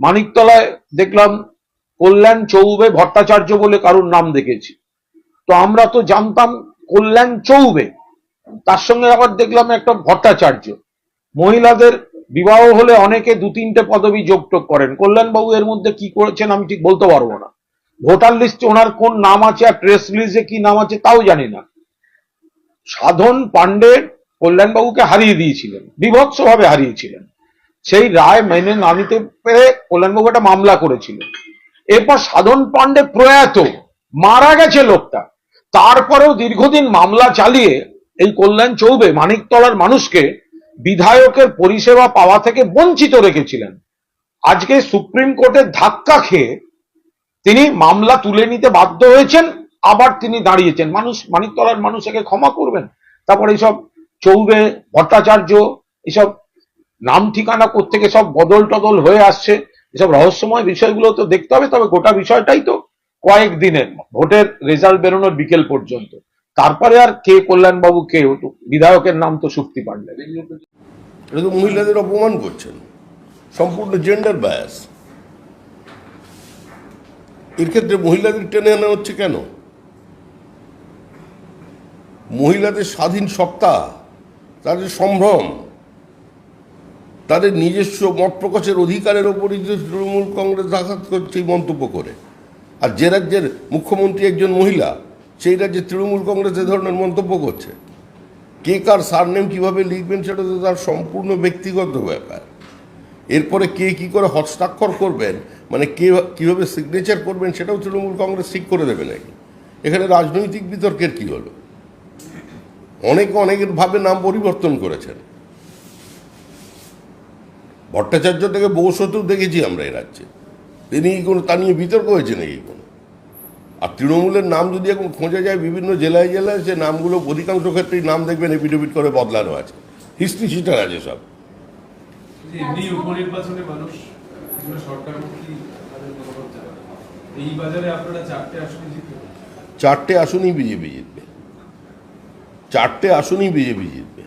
মানিকতলায় দেখলাম কল্যাণ চৌবে ভট্টাচার্য বলে কারুর নাম দেখেছি। তো আমরা তো জানতাম কল্যাণ চৌবে। তার সঙ্গে আবার দেখলাম একটা ভট্টাচার্য। মহিলাদের বিবাহ হলে অনেকে দু তিনটে পদবি যোগটোগ করেন। কল্যাণবাবু এর মধ্যে কি করেছেন আমি ঠিক বলতে পারব না। ভোটার লিস্টে ওনার কোন নাম আছে আর প্রেস রিলিজে কি নাম আছে তাও জানি না। সাধন পাণ্ডে কল্যাণবাবুকে হারিয়ে দিয়েছিলেন। বিভৎসভাবে হারিয়েছিলেন। সেই রায় মেনে না নিতে পেরে কল্যাণবাবু একটা মামলা করেছিলেন। এরপর সাধন পাণ্ডে প্রয়াত মারা গেছে লোকটা। তারপরেও দীর্ঘদিন মামলা চালিয়ে এই কল্যাণ চৌবে মানিকতলার মানুষকে বিধায়কের পরিষেবা পাওয়া থেকে বঞ্চিত রেখেছিলেন। আজকে সুপ্রিম কোর্টের ধাক্কা খেয়ে তিনি মামলা তুলে নিতে বাধ্য হয়েছেন, আবার তিনি দাঁড়িয়েছেন। মানুষ, মানিকতলার মানুষ একে ক্ষমা করবেন। তারপর এইসব চৌবে, ভট্টাচার্য এসব নাম ঠিকানা থেকে সব বদল টদল হয়ে আসছে, এসব রহস্যময় বিষয়গুলো তো দেখতে হবে, তবে গোটা বিষয়টাই তো কয়েক দিনের ভোটের রেজাল্ট বেরোনোর বিকেল পর্যন্ত। তারপরে আর কে কল্যাণবাবু, কে বিধায়কের নাম তো সুক্তি পাণ্ডে। এটা মহিলাদের অপমান করছেন। সম্পূর্ণ জেন্ডার ব্যাস এর ক্ষেত্রে মহিলাদের টেনে আনা হচ্ছে কেন? মহিলাদের স্বাধীন সত্তা, তাদের সম্ভ্রম তাদের নিজস্ব মত প্রকাশের অধিকারের ওপরই যে তৃণমূল কংগ্রেস আঘাত করছে এই মন্তব্য করে। আর যে রাজ্যের মুখ্যমন্ত্রী একজন মহিলা, সেই রাজ্যে তৃণমূল কংগ্রেস এ ধরনের মন্তব্য করছে। কে কার সারনেম কীভাবে লিখবেন সেটা তো তার সম্পূর্ণ ব্যক্তিগত ব্যাপার। এরপরে কে কি করে হস্তাক্ষর করবেন মানে কে কীভাবে সিগনেচার করবেন সেটাও তৃণমূল কংগ্রেস ঠিক করে দেবে নাকি? এখানে রাজনৈতিক বিতর্কের কি হলো? অনেকে অনেকের ভাবে নাম পরিবর্তন করেছেন। ভট্টাচার্য থেকে বহু শত্রু দেখেছি আমরা এই রাজ্যে। তিনি কি কোনো তা নিয়ে বিতর্ক হয়েছে নাকি কোনো? আর তৃণমূলের নাম যদি এখন খোঁজা যায় বিভিন্ন জেলায় জেলায় সে নামগুলো অধিকাংশ ক্ষেত্রেই নাম দেখবেন এপিডেভিট করে বদলানো আছে। হিস্ট্রি শিটার আছে সব। চারটে আসনে আসনই বিজেপি জিতবে। চারটে আসনই বিজেপি জিতবে।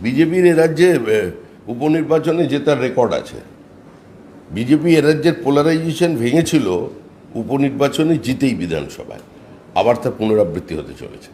বিজেপির এ রাজ্যে এ, উপনির্বাচনে জেতার রেকর্ড আছে, বিজেপি রাজ্যের পোলারাইজেশন ভেঙেছিল, উপনির্বাচনে জিতেই বিধানসভায়, আবার তার পুনরাবৃত্তি হতে চলেছে।